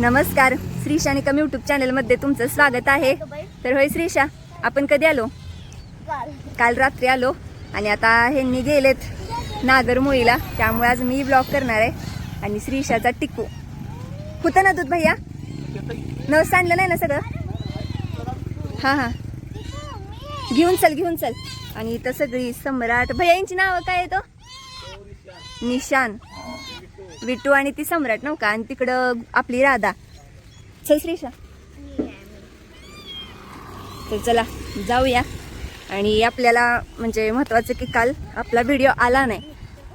नमस्कार. श्रीशा निकम यूट्यूब चॅनलमध्ये तुमचं स्वागत आहे. तर होय श्रीशा आपण कधी आलो? काल. रात्री आलो आणि आता ह्यांनी गेलेत नागरमोळीला. त्यामुळे आज मी ब्लॉग करणार आहे आणि श्रीशाचा टिकू. होतं ना दूध भैया? न सांडलं नाही ना सगळं? हां हां. घेऊन चल घेऊन चल. आणि इथं सगळी सम्राट. भैया यांची नावं काय येतो निशान. विटू आणि ती सम्राट नव्ह का? आणि तिकडं आपली राधा. चल श्रीशा. तर चला जाऊया. आणि आपल्याला म्हणजे महत्वाचं की काल आपला व्हिडिओ आला नाही.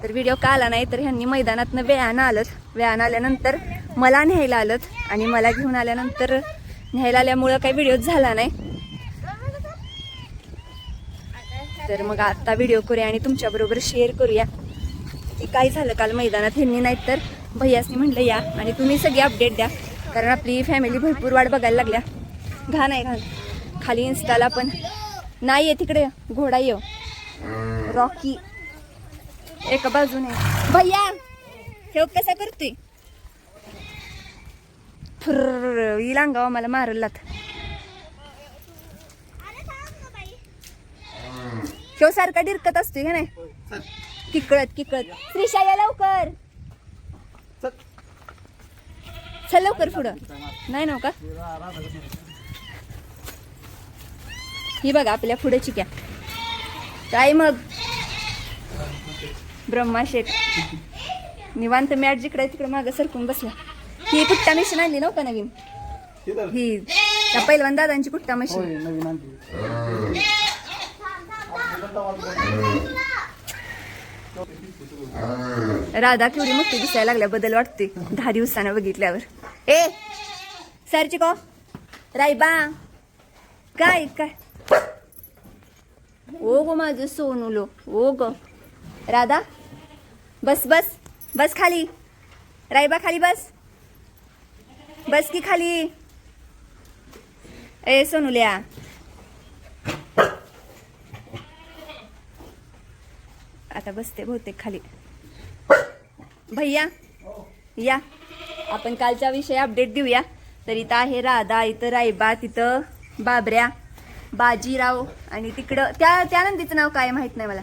तर व्हिडिओ का आला नाही? तर ह्यांनी मैदानातनं वेळानं आलं वेळानं आल्यानंतर मला न्यायला आलं आणि मला घेऊन आल्यानंतर न्यायला आल्यामुळं काही व्हिडिओ झाला नाही. तर मग आता व्हिडिओ करूया आणि तुमच्याबरोबर शेअर करूया. की काय झालं काल मैदानात? ह्यांनी नाहीत तर भैयासनी म्हटलं या. आणि तुम्ही सगळी अपडेट द्या. कारण आपली फॅमिली भरपूर वाट बघायला लागल्या. घाण आहे घाण. खाली इन्स्टाला पण. नाही आहे तिकडे. घोडा येऊ. रॉकी. एका बाजूने. भैया हे कसा करतोय? फुर्र येईल अंगावा मला मारलात. ह्यो सारखा डिरकत असतोय का नाही? किकळत किकळत. श्रीशा या लवकर. चल लवकर पुढं. नाही नव का? ही बघा आपल्या पुढे चिक्या. काय मग? ब्रह्मा शेठ. निवांत मॅट जिकडे तिकडे मागं सरकून बसला. ही कुट्टा मशीन आणली नव्हता नवीन? ही त्या पैलवान दादांची कुट्टा मशीन नवीन आणली. राधा केवढी मोठी दिसायला लागल्या बदल वाटते दहा दिवसानं बघितल्यावर. ए सरची को राईबा काय काय? ओ गो माझं सोनूलो ओ ग. राधा बस बस बस खाली. राईबा खाली बस. बस की खाली. ए सोनुल्या. आता बसते बहुतेक खाली. भैया या. आपण कालच्या विषयी अपडेट देऊया. तर इथं आहे राधा इथं रायबा तिथं बाबऱ्या बाजीराव आणि तिकडं त्या त्या नंदीचं नाव काय माहीत नाही मला.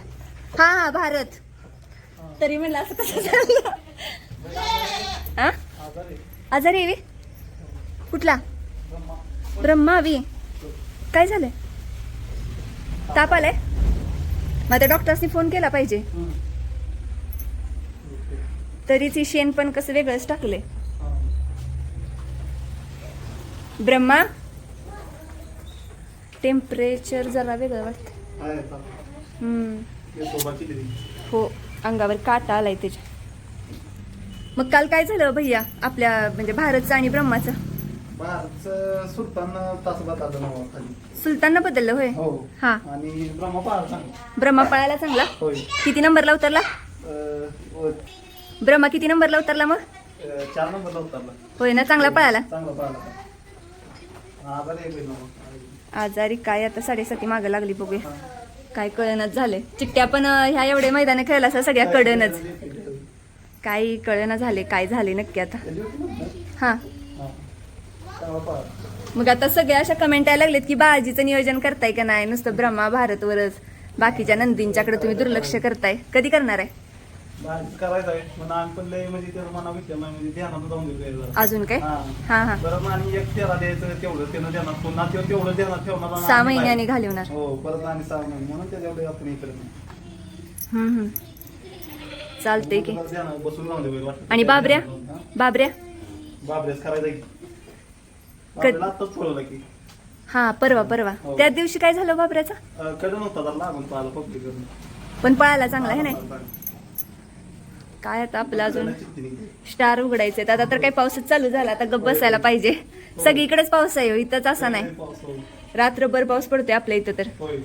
हा हा भारत. तरी म्हणलं असं कसं झालं? हा आजारी येवी कुठला? ब्रह्मावी काय झालंय? ताप आलाय? मग त्या डॉक्टर्सनी फोन केला पाहिजे. तरीच ही शेण पण कसं वेगळंच टाकले ब्रह्मा टेम्परेचर जरा वेगळं वाटतं हम्म. हो अंगावर काटा आलाय त्याच्या. मग काल काय झालं भैया? आपल्या म्हणजे भारतचं आणि ब्रह्माचं? सुलतान नाव खाली. सुलताननं बदललं होय? हो. हा. आणि ब्रह्मा पहाड चांगला? होय. किती नंबरला उतरला? अं, व- ब्रह्मा किती नंबरला उतरला मग? अं, चार नंबरला उतरला. होय ना चांगला पळाला? चांगला आजार एक काय आता साडेसाती मागं लागली बघूया. काय कळणच झाले चिट्ट्या पण अं, ह्या एवढे मैदाने खेळला असं सगळ्या कडनच काही कळना झाले काय झाले नक्की आता? हा. मग आता सगळ्या अशा कमेंट यायला लागलेत की बाजीचं नियोजन करताय का नाही? नुसतं ब्रह्मा भारतवरच. बाकीच्या नंदींच्याकडे तुम्ही दुर्लक्ष करताय. कधी करणार आहे? बाहेरचं करायचं आहे. पण आम्ही पण लय म्हणजे त्याचं मना विचार नाही म्हणजे ध्यानात जाऊन देऊ जरा अजून काय? हा. हा हा. परत आणि एक तेरा द्यायचं तेवढं त्यानं ध्यानात पुन्हा ते तेवढं ध्यानात ठेवणार आणि सहा आम्ही महिन्याने. घालवणार. हो परत आणि सहा महिने म्हणून त्याच्याकडे आपण हे करत नाही. हम्म हम्म. चालतंय की. ध्यानात बसून. आणि बाबऱ्या? बाबऱ्या? करायचं की? बाबऱ्याला आत्ताच फोडलं की. हा परवा परवा. हो. त्या दिवशी काय झालं बाबऱ्याचा अं, कडे नव्हता तर लागून पाहिला पब्लिक पण पळाला चांगला आहे नाही काय आता आपलं अजून? स्टार उघडायचे आता तर काही पाऊसच चालू झाला. आता गप्प बसायला पाहिजे. सगळीकडेच पाऊस आहे हो, इथंच असा नाही. रात्रभर पाऊस पडतोय आपल्या इथं तर. होय.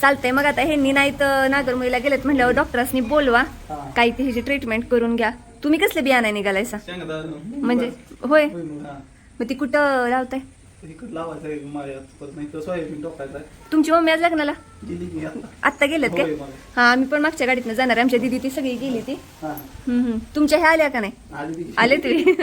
चालतंय. मग आता ह्यांनी नाही तर नागरमोईला गेलेत म्हणल्यावर डॉक्टरांनी बोलवा. हा. काही ते ह्याची ट्रीटमेंट करून घ्या. तुम्ही कसले बियाणा निघालायसा? शेंगदाणा. म्हणजे होय. होय मग, हा. मग ती कुठं लावताय? इकडं लावायचं आहे माळ्यात परत नाही तर सोयाबीन टोकायचं आहे तुमची मम्मी आज लग्नाला? गेली की आता. आत्ता गेलेत काय? होय, मला. हा आम्ही पण मागच्या गाडीतनं जाणार आहे. आमच्या दिदी ती सगळी गेली ती. हा. हम्म, हम्म. तुमच्या ह्या आल्या का नाही? आली ती. आले तुम्ही.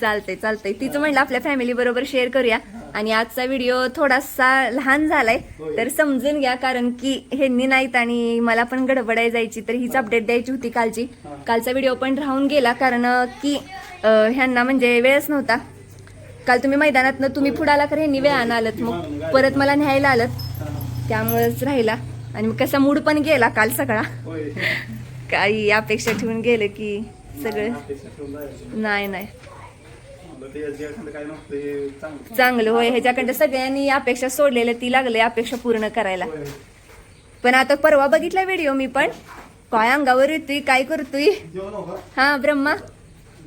चालतंय चालतंय. तिचं म्हणलं आपल्या फॅमिली बरोबर शेअर करूया. आणि आजचा व्हिडिओ थोडासा लहान झालाय. होय. तर समजून घ्या कारण की ह्यांनी नाहीत आणि मला पण गडबडाय जायची. तर हीच अपडेट द्यायची होती कालची. हा. कालचा व्हिडिओ पण राहून गेला कारण की अं, ह्यांना म्हणजे वेळच नव्हता. काल तुम्ही मैदानातनं तुम्ही पुढाला तर ह्यांनी वेळानं आलत मग परत मला न्यायला आलत. हा. त्यामुळेच राहिला. आणि मग कसा मूड पण गेला काल सगळा. काही अपेक्षा ठेवून गेलं की सगळं. नाही नाही. हे चांगलं. होय. ह्याच्याकडे सगळ्यांनी अपेक्षा सोडलेल्या ती लागले अपेक्षा पूर्ण करायला. पण आता परवा बघितला व्हिडिओ मी पण. काय अंगावर येतोय काय करतोय? हो? हा ब्रह्मा.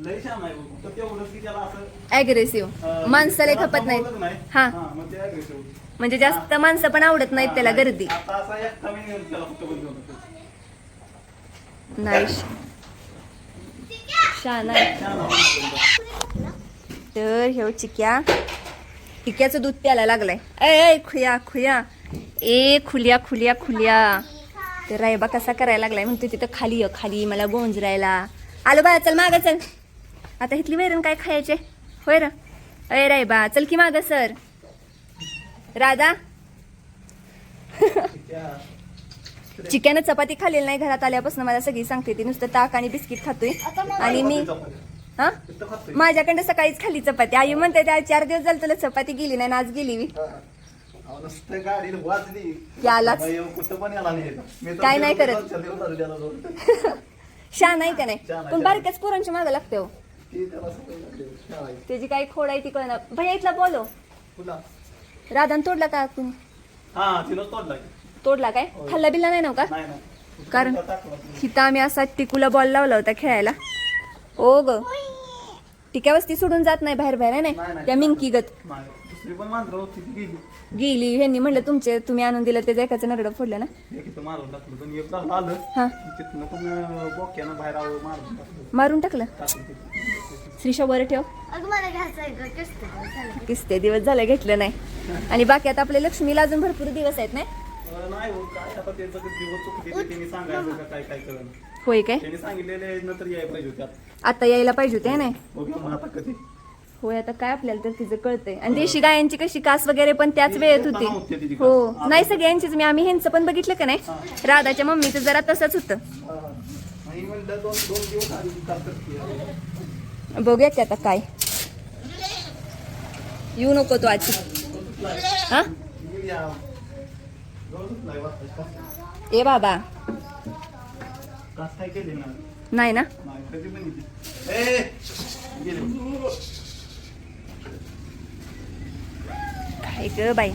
लय छान आहे. बघ. फक्त तेवढंच की त्याला असं अग्रेसिव्ह अं, माणसाला त्याला खपत नाही. हा. हा, मग ते aggressive. होतं. म्हणजे जास्त माणसं पण आवडत नाहीत त्याला हा, गर्दी. आता असा एकटा मी नेऊन त्याला फक्त बंद होतो. नाही छान आहे. छान आहे. तर हे चिक्या. चिक्याचं दूध प्यायला लागलाय. ए खुया खुया. ए खुल्या खुल्या खुल्या. तर रायबा कसा करायला लागलाय? म्हणतो तिथं खाली ये, खाली मला गोंजरायला. आलो बा चल माग चल. आता इथली वैरण काय खायचे? होय र. अय रायबा चल की माग सर. राधा. चिकन चपाती खाल्लेली नाही घरात आल्यापासून मला सगळी सांगते ती नुसतं ताक आणि बिस्किट खातोय. आणि मी हा. माझ्याकडे सकाळीच खाल्ली चपाती. आई म्हणते त्या चार दिवस झाले तुला चपाती गेली नाही आज गेली मी. नाही काय नाही करत. शान आहे का नाही? पण. बारक्याच पोरांची मागं लागते हो. ती त्याला सवय लागली. छान आहे. त्याची काही खोड आहे ती कळणार भैया इथला बोलो पुन्हा. राधान तोडला का हा तिनं तोडला की. तोडला काय. खाल्ला बिल्ला नाही नव्ह का नाही नाही कारण- टाकला. हिथं आम्ही असा टिकूला बॉल लावला होता खेळायला ओ ग टिक्या वस्ती सोडून जात नाही बाहेर बाहेर आहे नाही, नाही नाही. त्या मिंकी गत नाही. दुसरी पण मांजरं होती ती गेली गेली ह्यांनी म्हणलं तुमचे तुम्ही आणून दिलं त्याचं एकाचं नरडं फोडलं ना एक इथं मारून टाकलं पण एक झालं आलं हा तिथनं पण बोक्यानं बाहेर आव मारून टाकलं मारून टाकलं टाकलं तिथं. श्रीशा वर ठेव. किस्त दिवस झाले घेतलं नाही. आणि बाकी आता आपल्या लक्ष्मीला अजून भरपूर दिवस आहेत नाही? हो होय काय? आता. यायला पाहिजे होते नाही बघूया मग आता कधी. होय आता काय आपल्याला तर तिचं कळतंय. आणि देशी गायांची कशी कास वगैरे पण त्याच वेळेत होती. हो. नाही सगळ्यांचीच मी आम्ही ह्यांचं पण बघितलं का नाही? राधाच्या मम्मीचं जरा तसंच होतं. बघूया की आता काय. येऊ नको तो आजी. हा? ए बाबा. नाही ना? काय ग बाई.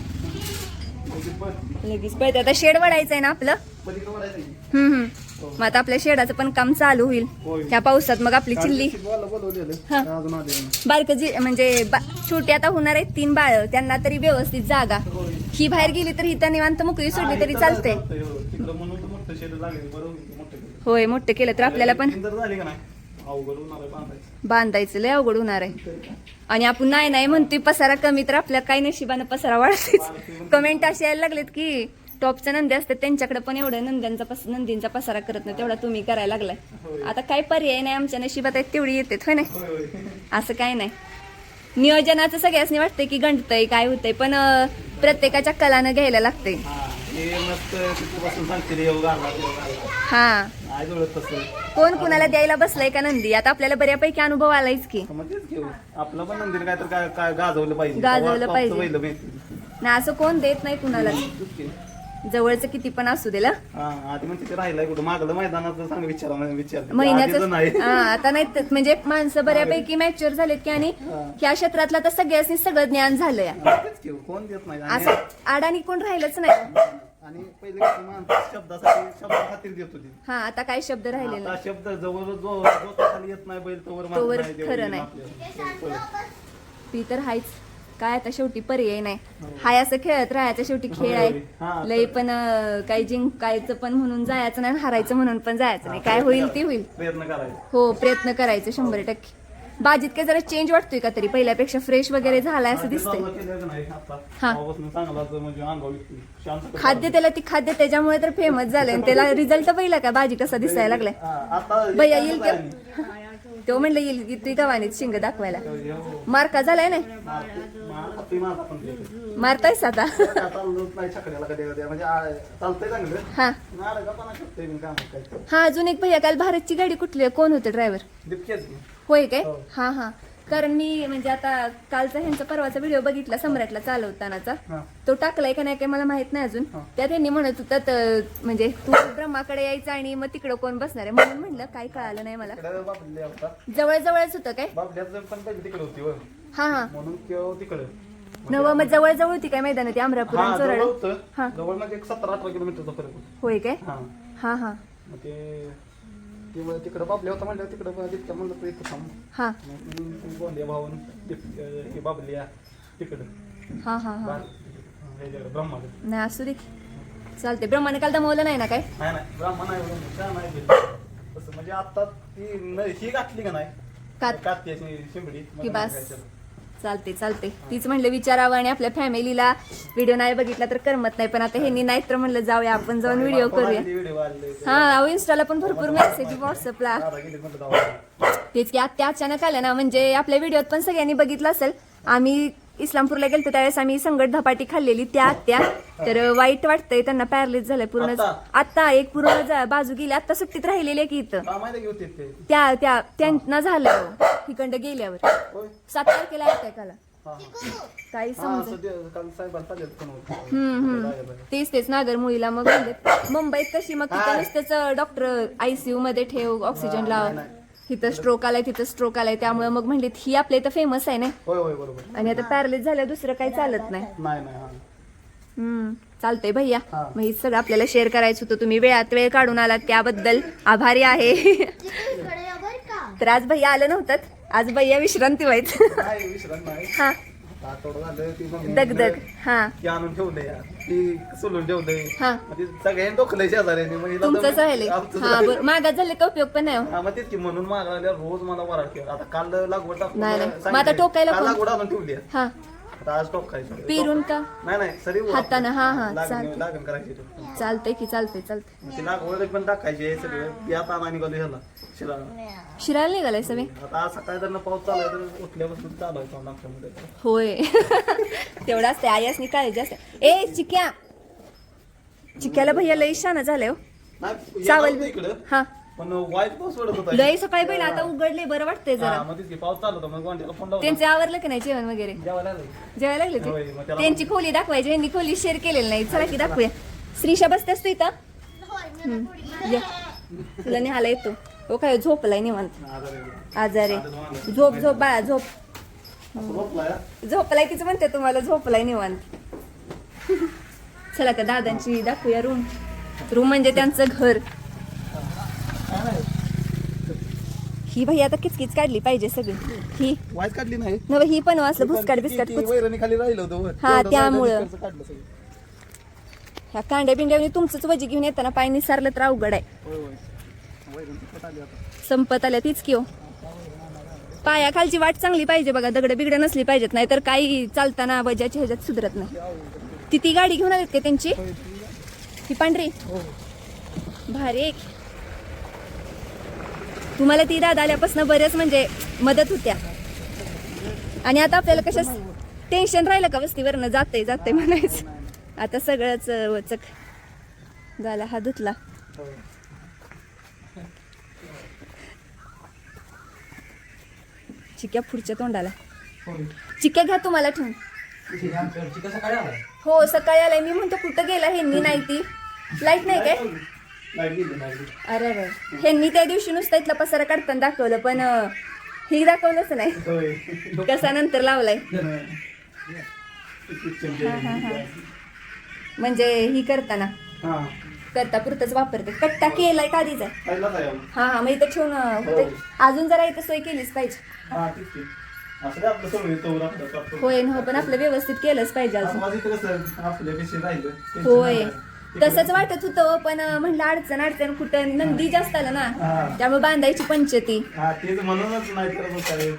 लगेच पळते. आता शेड वडायचं आहे ना आपलं? पलीकडे. हम्म हम्म मग आता आपल्या शेडाचं पण काम चालू होईल होय. ह्या पावसात मग आपली चिल्ली काल बोलवलं- बोलवलेलं. हा. अजून आले नाही. बारक जी म्हणजे बा- छोटी आता होणार आहेत तीन बाळ त्यांना तरी व्यवस्थित जागा होय. ही बाहेर गेली तर ही त्या निवांत मोकळी सोडली हा, तरी चालते हो. तिकडं म्हणून तर मोठं शेड लागेल बरं होईल मोठं केलं. होय मोठं केलं तर आपल्याला पण तीन जर झाली का नाही अवघड होणार आहे बांधायचं बांधायचं लय अवघड होणार आहे आणि आपण नाही नाही म्हणतोय पसारा कमी तर आपल्या काही नशिबानं पसारा वाढतेच कमेंट असे यायला लागलेत की टॉपच्या नंदी असतात त्यांच्याकडे पण एवढं नंद्यांचा पस नंदींचा पसारा करत नाही तेवढा तुम्ही करायला लागलाय. आता काय पर्याय नाही आमच्या नशिबात आहेत तेवढी येते होय नाही? असं काय नाही. नियोजनाचं सगळ्यासनी वाटतंय की गणतंय काय होतंय पण प्रत्येकाच्या कलानं घ्यायला लागतंय. हा, हे हा. कोण कुणाला द्यायला बसलाय का नंदी? आता आपल्याला बऱ्यापैकी अनुभव आलायच की. घेऊ आपलं पण काय तर गाजवलं पाहिजे. गाजवलं पाहिजे. ना असं कोण देत नाही कुणाला. जवळचं किती पण असू दे ला. हा आधी म्हणते ते राहिलाय कुठं? मागलं मैदानाचं सांग विचारा म्हणजे विचार महिन्याचं हा, आता नाही म्हणजे माणसं बऱ्यापैकी मॅच्युअर झालेत की आणि. ह्या क्षेत्रातलं तर सगळ्यांनी सगळं ज्ञान झालंय. कोण देत नाही आणि असं अडाणी कोण राहिलंच नाही. आणि पहिले कसं माणसं शब्दासाठी शब्दा खातीर देत होती. हा आता काय शब्द राहिलेले नाही. शब्द जवळ जो जो खाली येत नाही बैल तोवर खरं नाही. ती तर हायच काय आता शेवटी पर्याय नाही. हाय असं खेळत राहायचं शेवटी खेळ. हा, आहे लय पण काही जिंकायचं पण म्हणून जायचं नाही हारायचं म्हणून पण जायचं नाही. काय होईल ते होईल. हो प्रयत्न करायचे शंभर टक्के. बाजीत काय जरा चेंज वाटतोय का तरी? पहिल्यापेक्षा फ्रेश वगैरे झालाय असं दिसतंय. हा. म्हणजे खाद्य त्याला ती खाद्य त्याच्यामुळे तर फेमस झालंय. आणि त्याला रिझल्ट पहिला का भाजी कसा दिसायला लागलाय? हा, भैया येईल का? तो म्हणलं येईल येतोय गव्हाणीत शिंग दाखवायला. मार्का झालाय ना ती माझा पण ते. मारतायस आता नाही हा नाही का हा अजून एक भैया काल भारतची गाडी कुठली? कोण होते ड्रायव्हर की. होय काय. हा हा कारण मी म्हणजे आता कालचा ह्यांचा परवाचा व्हिडिओ बघितला सम्राटला चालवतानाचा. हा. तो टाकलाय का नाही काय मला माहीत नाही अजून. हा. त्यात त्यांनी म्हणत होतात अं, म्हणजे तू ब्रह्माकडे यायचं आणि मग तिकडं कोण बसणार आहे? म्हणून म्हणलं काय कळालं नाही मला. बाबली होता. जवळ जवळच होतं काय? बाबल्याचं पण पहिली तिकडे होती. हा हा. म्हणून किंवा तिकडे. नव मग जवळ जवळ होती काय मैदान ती अमरापूर आणि हा जवळ चोराड? होतं. हा. जवळ म्हणजे एक सतरा अठरा किलोमीटरचा फरक होता. होय काय? हा. हा हा. मग ते मग तिकडं बाबल्या होता म्हणलं तिकडं तिथं म्हणलं तू इथं थांब. हा. मग गोंदिया भाऊन दीप- हे बाबल्या तिकडं. हा हा हा. ब्रह्माकडे नाही असू दे. चालते ब्रह्माने काल दमवलं नाही ना काय? नाही नाही. ब्राह्मण आहे ब्रह्म ते. तसं म्हणजे आता ती न- ही घातली का नाही? काती अशी शिंबडी. की बस. चालते चालते. तीच म्हणलं विचारावं आणि आपल्या फॅमिलीला. व्हिडिओ नाही बघितला तर करमत नाही पण आता ह्यांनी नाही तर म्हणलं जाऊया आपण जाऊन व्हिडिओ करूया. आले. हा अहो इंस्टाला पण भरपूर मेसेज व्हॉट्सअपला. तेच की आत्या अचानक आल्या ना म्हणजे आपल्या व्हिडिओत पण सगळ्यांनी बघितलं असेल. आम्ही इस्लामपूरला गेलतो त्यावेळेस आम्ही संगट धपाटी खाल्लेली त्या आत्या. तर वाईट वाटतंय त्यांना पॅरलिस झालंय पूर्ण आता? आता एक पूर्ण जा- बाजू गेली आता सुट्टीत राहिलेली आहे की इथं. माहिती ते त्या त्या त्यांना झालं तिकडं गेल्यावर. होय? सात तारखेला अटॅक आला हा हा. काही हा समज सध्या काल तेच तेच नागरमुळीला मग मुंबईत कशी? मग तिथं नुसतंच डॉक्टर आयसीयू मध्ये ठेव ऑक्सिजन लाव. तिथं स्ट्रोक आलाय तिथं स्ट्रोक आलाय त्यामुळे मग म्हणलेत ही आपल्या इथं फेमस आहे ना. होय होय बरोबर. आणि आता पॅरलिस झालं दुसरं काही चालत नाही. नाही नाही हा. हम्म चालतंय भैया. हा. मग हे सगळं आपल्याला शेअर करायचं होतं. तुम्ही वेळात वेळ काढून आलात त्याबद्दल आभारी आहे. तर आज भैया आलं नव्हतं. आज भैया विश्रांती व्हायचं. नाही विश्रांत नाही. हा. दगदग हा ती आणून ठेवलंय यार. ती सोलून ठेवलंय हा. मग ती सगळ्यांनी टोकलंय शेजाऱ्यांनी मग हिला तुमचंच तर- राहिले आमचंच हा राहिलंय. बरं मागात झाले का उपयोग पण नाही हो. हा मग तेच की म्हणून मागायला रोज मला केला आता काल लागवड टाकून नाही. मग आता टोकायला काल कोण? लागवड आणून ठेवली आहे. हा आता आज टोकायचं पेरून का नाही नाही सरी हातानं, हा, हा, लागण चालतंय. लागण करायची ते. चालतंय की चालतंय चालतंय मग ती लागवड पण टाकायची आहे सगळं यात आणा निघालो ह्याला शिरायला. निघालाय सगळे? आता आज सकाळी जर पाऊस चालू आहे तर उठल्यापासून चालू आहे तोंड आमच्यामध्ये होय. तेवढं असते आयासनी काळजी असते ए चिक्या. चिक्याला भैया लई शाना झालंय हो. नाही चावल येणार होतं इकडं हा. पण वाईट पाऊस पडत होता. लई सकाळी पहिला आता उघडले बरं वाटतंय हा, जरा. मग तेच की पाऊस चालू होता मग गोंड्याला फोन लावला. त्यांचे आवरलं की नाही जेवण वगैरे? जेवायला लागले. होय, ते त्याला- त्यांची खोली दाखवायची यांनी खोली शेअर केलेली नाही. चला की दाखवूया. श्रीषा बसते असतो इथं? ये. तुला निहाला येतो. हो काय झोपलाय निवांत? आजारी. झोप झोप बाळा झोप. असं झोपलाय तीच म्हणते तुम्हाला झोपलाय निवांत. चला का दादांची दाखवूया रूम रूम म्हणजे त्यांचं घर. ही भाई आता किचकिच काढली पाहिजे सगळी. ही. काढली नाही. नव ही पण असलं भुसकाट बिस्काट खाली राहिलं. हा, त्यामुळं. ह्या कांड्या बिंड्याने तुमचंच वजी घेऊन येताना पाय निसारलं तर अवघड आहे. संपत आल्या तीच की हो. पायाखालची वाट चांगली पाहिजे बघा दगड बिगड नसली पाहिजेत नाही तर काही चालताना वजाच्या ह्याच्यात सुधरत नाही. ती ती गाडी घेऊन आलीत का त्यांची? ही पांढरी? भारी तुम्हाला ती दादा आल्यापासून बरेच म्हणजे मदत होत्या. आणि आता आपल्याला कशा टेन्शन राहिलं का वस्तीवरनं? जाते जाते म्हणायचं. आता सगळंच वचक. झाला हा धुतला. चिक्या पुढच्या तोंडाला. चिक्या घ्या तुम्हाला ठेवून. हो सकाळी आलाय. मी म्हणतो कुठं गेला? ह्यांनी नाही ती. लाइट नाही काय. अरे अरे ह्यांनी त्या दिवशी नुसता इथला पसारा काढताना दाखवलं पण ही दाखवलंच नाही. कसा नंतर लावलाय. म्हणजे ही करताना. हा. करता पुरतच वापरते कट्टा केलाय का आधीच आहे पहिलाच आहे आम्ही. हा हा मग इथं ठेवून होते. अजून जरा इथं सोय केलीच पाहिजे हा, तेच की. असं काय आपलं सगळं इथं राहतं, राहतं. होय ना हो पण आपलं व्यवस्थित केलंच पाहिजे अजून माझं इथं कसं आपल्या पेशी राहिलं. टेन्शन होय नाही. तसंच वाटत होतं पण अं, म्हणलं अडचण अडचण कुठं नंदी जास्त आलं हा. ना त्यामुळे बांधायची पंचती हा तेच म्हणूनच नाही तर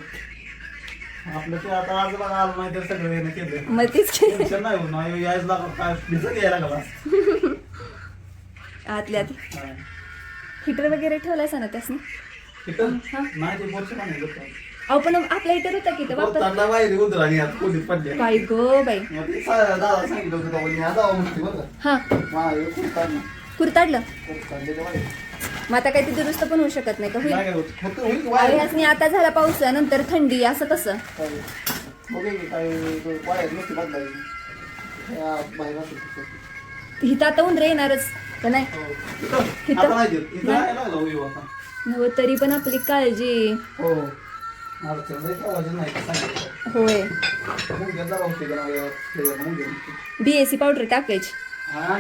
आपलं ते आता आज बघा आलं नाही तर सगळं केलं मग तीच की टेन्शन नाही होत नाही यायच लागलं काय भिजत यायला लागला आतल्यात. हा. हिटर वगैरे ठेवलायसा ना त्यासनी. अहो पण आपल्या इतर होता की वापर आता काय गो बाई. आता. हा. कुरताडलं. मग आता काही ते दुरुस्त पण होऊ शकत नाही का? होईल. ह्यासनी आता झाला पाऊस नंतर थंडी असं कसं काय? बघूया की काय तो बाहेर नसते बदलायची. त्या बाहेर असेल तिथं. हिथं आता उंदरे येणारच का नाही हो. नाही. नव तरी पण आपली काळजी हो. होय ते मुंग्या. बीएससी पावडर टाकायची हा.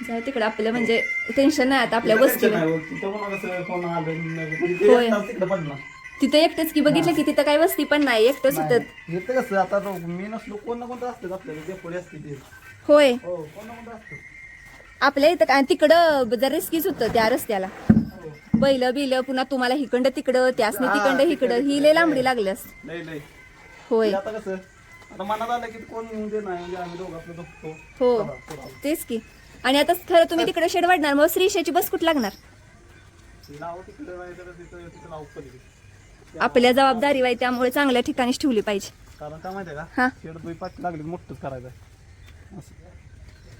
जाऊ तिकडं आपलं म्हणजे टेन्शन नाही आता आपल्या तिथं वस्तीवर नाही होत. तिथं पण कसं कोण आलं नाही. म्हणजे ते होय. तिथं एकटंच की बघितलं की तिथं काही वस्ती पण नाही एकटंच. होतं. कसं आता तो मी नसलो कोण ना कोणतं असतं आपल्याला जे पुढे असते ते. होय. हो कोण ना कोणतं असतं. आपल्या इथं काय तिकडं जरा रिस्कीच होतं त्या रस्त्याला. बैल बिल पुन्हा तुम्हाला हिकडं तिकडं त्यासनी हा, तिकडं हिकडं ही लय लांबडी लागल्यास लई लई होय. ते आता कसं आता मनात आलं की कोण येऊन दे नाही म्हणजे आम्ही दोघं आपलं बघतो हो. तेच की. आणि आता खरं तुम्ही तिकडे शेड वाढणार मग श्रीशाची बस कुठं लागणार? तिकडे नाही तर तिथं तिथं नाव पलीकडे. आपल्या जबाबदारी वाई त्यामुळे चांगल्या ठिकाणीच ठेवली पाहिजे. कारण काय हा. शेड पाच लागली मोठंच करायचं आहे. असं.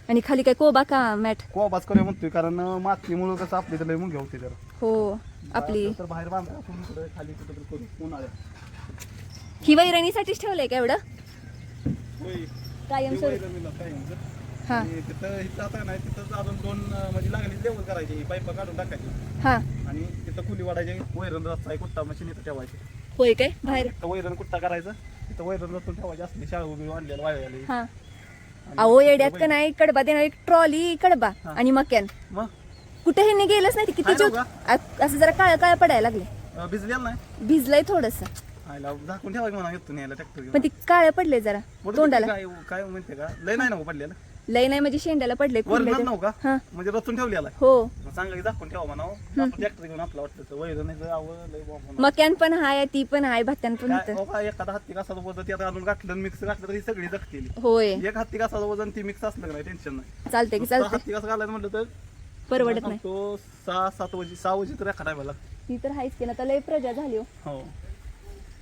आणि खाली काय कोबा का मॅट? कोबाच करूया म्हणतोय कारण मातीमुळं कसं आपली तर लई मुंग्या होते जरा हो आपली. तर बाहेर बांधा आपण इकडे खाली कुठं तरी करू उन्हाळ्यात. ही वैरणीसाठीच ठेवलंय का एवढं. कायम म्हणजे. हा. आणि तिथं इथं आता नाही तिथं अजून दोन अं, म्हणजे लागली लेवल करायची पाईप काढून टाकायची. हा. आणि तिथं कुली वाढायची वैरण रस्ता आहे कुट्टा मशीन इथं ठेवायची. होय काय? बाहेर. तिथं वैरण कुट्टा करायचं? तिथं वैरण रचून ठेवायची असली शाळा उभी वाळलेली हा. अहो येड्यात का नाही? कडबा देणार एक ट्रॉली कडबा हा. आणि मक्यान. मग? कुठे हे गेलंच नाही ते किती हाय ना जीव- आ- असं जरा काळा काळा पडायला लागले. अं, भिजलेलं नाही? भिजलंय थोडस. आयला झाकून ठेवायचं म्हणा येतो न्यायला ट्रॅक्टर घेऊन. पण ती काळे पडले जरा बरं, तोंडाला. काय काय म्हणते का? लय नाही ना हो पडलेलं? लय नाही म्हणजे शेंड्याला पडले वरणात कुठले नव्ह का? हा. म्हणजे रचून ठेवलेला आहे. हो. मग की झाकून ठेवा म्हणा ट्रॅक्टर घेऊन आपलं वाटतं वैरण आवं लय बॉम्ब होणार. मक्यान पण हाय ती पण हाय भात्यान पण काय होत. हो का, एखादा हत्ती कसाचं वजन त्यात घालून घातलं मिक्स घातलं तर ही सगळी जगतील. होय. एक हत्ती कसाचं वजन ती मिक्स असलं का नाही? टेन्शन नाही. चालतंय की नुसतं चालतंय. हत्ती कसं घालायचं म्हटलं तर? परवडत नाही. तो सहा सात वाजे सहा वाजे तर एका टायमाला ती तर हायच की ना तर लय प्रजा झाली हो. हो.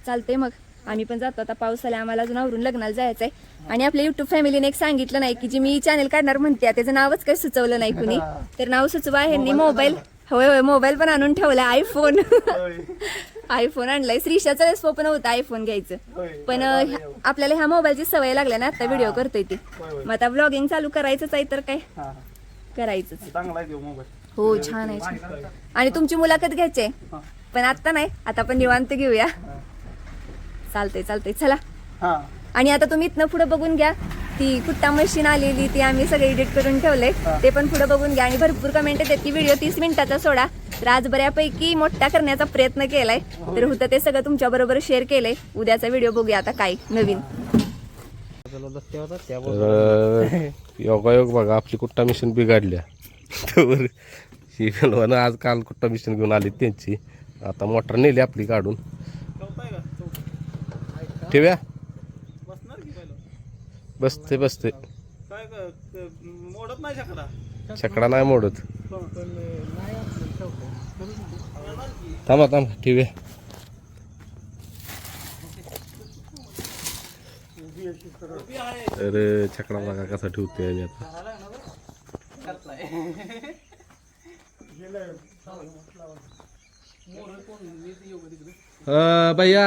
चालतंय मग. आम्ही पण जातो. आता पाऊस आला आम्हाला अजून आवरून लग्नाला जायचंय. आणि आपल्या युट्यूब फॅमिलीने एक सांगितलं नाही की जी मी चॅनल काढणार म्हणते त्याचं नावच काही सुचवलं नाही कुणी. तर नाव सुचवा ह्यांनी मोबाईल होय होय मोबाईल पण आणून ठेवला आयफोन. आयफोन आणलाय. श्रीषाचं स्वप्न होतं आयफोन घ्यायचं. पण आपल्याला ह्या मोबाईलची सवय लागल्या ना आता व्हिडिओ करतोय ती. मग आता ब्लॉगिंग चालू करायचंच आहे तर काय. करायचंच. आहे हो छान आहे छान. आणि तुमची मुलाखत घ्यायची आहे. पण आता नाही आता आपण निवांत घेऊया. चालतंय चालतंय. चला. हा. आणि आता तुम्ही इथनं पुढे बघून घ्या. ती कुट्टा मशीन आलेली ती आम्ही सगळे एडिट करून ठेवलंय. ते पण पुढे बघून घ्या. आणि भरपूर कमेंट येतात की व्हिडिओ तीस मिनिटाचा सोडा. तर आज बऱ्यापैकी मोठा करण्याचा प्रयत्न केलाय. तर होतं ते सगळं तुमच्या बरोबर शेअर केलंय. उद्याचा व्हिडिओ बघूया आता काय नवीन. तर योगायोग बघा आपली कुट्टा मिशन बिघडल्या. तर ही आज काल कुट्टा मिशन घेऊन आली त्यांची. आता मोटर नेली आपली काढून? ठेव्या? बसणार की पहिलं? बसते बसते. काय क- क- मोडत नाही शकला छकडा नाही मोडत. थांबा थांबा ठेव्या. तर छकडा बघा कसा ठेवतोय आम्ही आता. अ, भैया.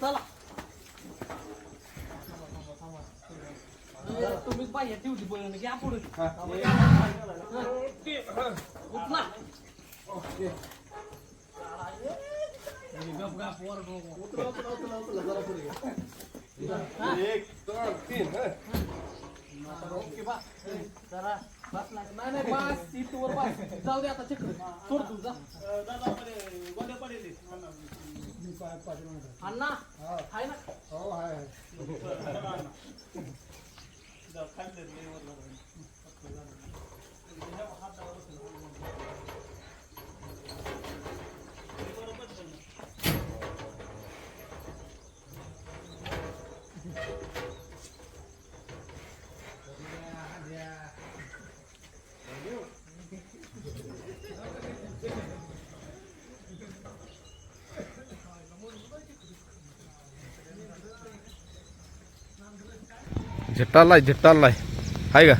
चला. तुम्ही बाहेर ठेवली बोलून घ्या पुढे. उठला. गप वर एक ओके बा जरा बस नाही नाही बस सीट वर बस. जाऊ दे आता चक्कर सोड तू जा. दादा पडेल. पाय पाटील म्हणतात अण्णा हा. आहे ना. हो हाय हाय. झट्टालाय झट्टालाय हाय का?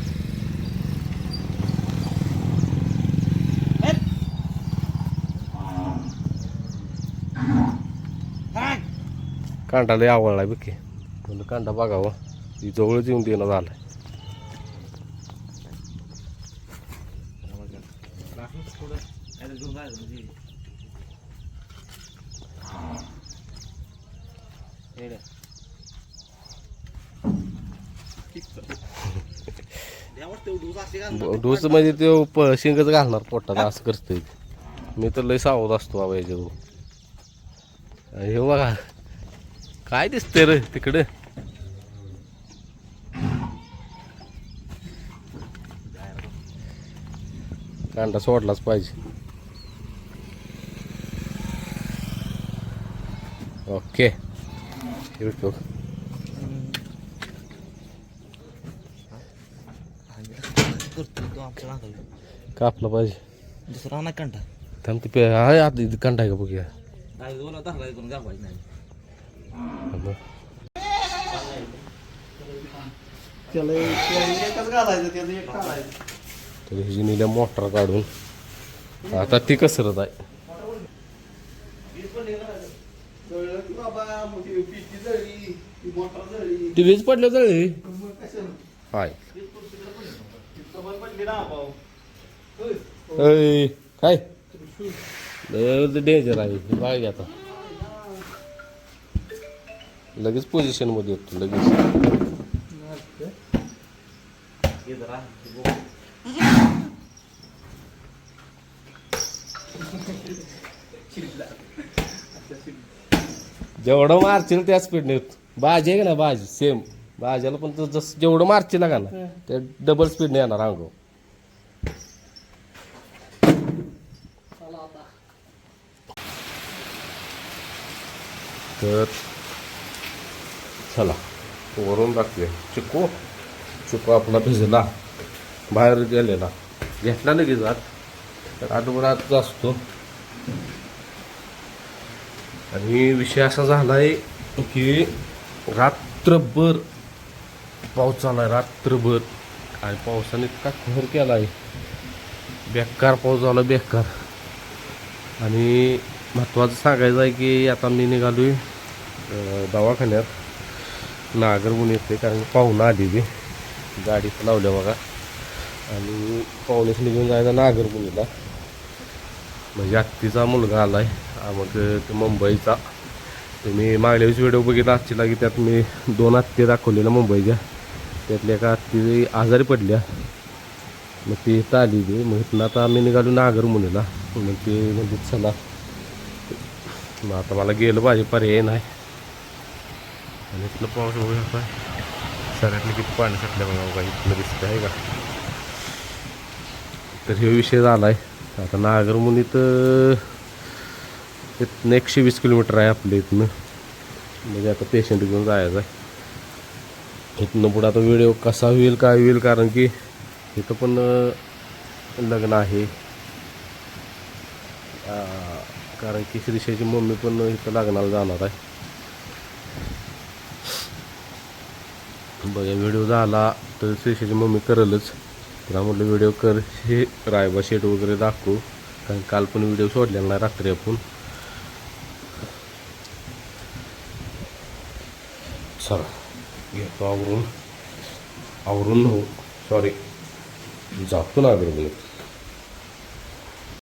कांदा लय आवडला बघ म्हणलं कांदा बघावा. ती जवळच येऊन देणं Yeah. डोस म्हणजे तो शिंगच घालणार पोटात असं करतोय. मी तर लय सावध असतो बाबा याच्यावर हे बघा काय दिसतंय रे तिकडं? कांदा सोडलाच पाहिजे. ओके. हे कापला पाहिजे. दुसरा नाही कंटा थांब ते पे आहे आता इथं कांदा आहे का बघूया. बोला धरला करून गावायचं नाही. थांब. त्याला एक- त्याला एकच घालायचं त्याचं एक काढायचं. तर ह्याची निल्या मोटर काढून. आता ती कसरत आहे. जळलं की बाबा मग ती पिशवी जळली ती मोटर जळली. ती वीज पडल्या जळली. मग हाय तिथं बंद पडली ना भाऊ अय, काय डेंजर आहे हे बघा आता लगेच पोझिशनमध्ये येतो लगेच जेवढं मारशील त्या स्पीडने येतो बाजी आहे का ना बाजी? सेम भाज्याला पण जसं जेवढं मारशील का ना ते डबल स्पीडने येणार अंगो. तर चला. वरून टाकूया चिकू चिकू आपला भिजला. बाहेर गेलेला. घेतला लगेच गिजात तर आठवड्यात असतो. आणि विषय असा झाला आहे की रात्रभर पाऊस आला आहे. रात्रभर. आणि पावसाने इतका कहर केला आहे बेकार पाऊस झाला बेकार. आणि महत्त्वाचं सांगायचं आहे की आता मी निघालो आहे दवाखान्यात नागरमून येते कारण पाहुणं आलेली गाडी पण लावल्या बघा. आणि पाहुणेच निघून जायचा नागरमुनीला म्हणजे आत्तीचा मुलगा आला आहे मग ते मुंबईचा. तुम्ही मागल्या वेळेस व्हिडिओ बघितला आजची लागी त्यात मी दोन आत्ते दाखवलेल्या मुंबईच्या त्यातल्या एका आत्ती आजारी पडल्या. मग ती इथं आली ती मग इथनं आता आम्ही निघालो नागरमुनीला मग ते म्हणजे चला. मग आता मला गेलं पाहिजे पर्याय नाही. आणि इथलं पाऊस बघू शकता सगळ्यातलं किती पाणी साठलं बघा बघा इथलं दिसतं आहे का? तर हे विषय झाला आहे आता नागरमुनीत इथनं एकशे वीस किलोमीटर आहे आपल्या इथनं. म्हणजे आता पेशंट घेऊन जायचं आहे. इथनं पुढं आता व्हिडिओ कसा होईल काय होईल कारण की इथं पण लग्न आहे. कारण की श्रीषाची मम्मी पण इथं लग्नाला जाणार आहे. बघा व्हिडिओ झाला तर श्रीषाची मम्मी करलच. तिला म्हटलं व्हिडिओ कर हे रायबा शेट वगैरे दाखवू. कारण काल पण व्हिडिओ सोडलेला नाही रात्री आपण. चला घेतो आवरून. आवरून हो सॉरी जातो ना नागरगोलीत